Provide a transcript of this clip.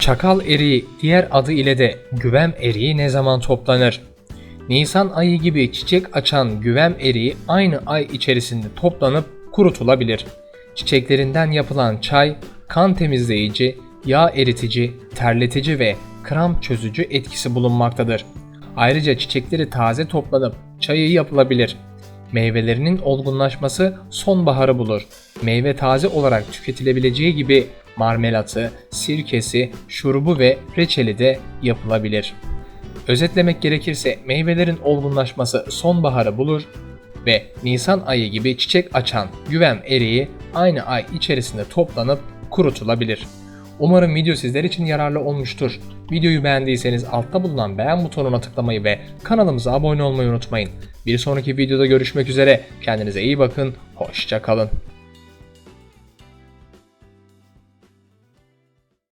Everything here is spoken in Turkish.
Çakal eriği diğer adı ile de güvem eriği ne zaman toplanır? Nisan ayı gibi çiçek açan güvem eriği aynı ay içerisinde toplanıp kurutulabilir. Çiçeklerinden yapılan çay, kan temizleyici, yağ eritici, terletici ve kramp çözücü etkisi bulunmaktadır. Ayrıca çiçekleri taze toplanıp çayı yapılabilir. Meyvelerinin olgunlaşması sonbaharı bulur. Meyve taze olarak tüketilebileceği gibi marmelatı, sirkesi, şurubu ve reçeli de yapılabilir. Özetlemek gerekirse meyvelerin olgunlaşması sonbaharı bulur ve Nisan ayı gibi çiçek açan güvem eriği aynı ay içerisinde toplanıp kurutulabilir. Umarım video sizler için yararlı olmuştur. Videoyu beğendiyseniz altta bulunan beğen butonuna tıklamayı ve kanalımıza abone olmayı unutmayın. Bir sonraki videoda görüşmek üzere. Kendinize iyi bakın. Hoşça kalın.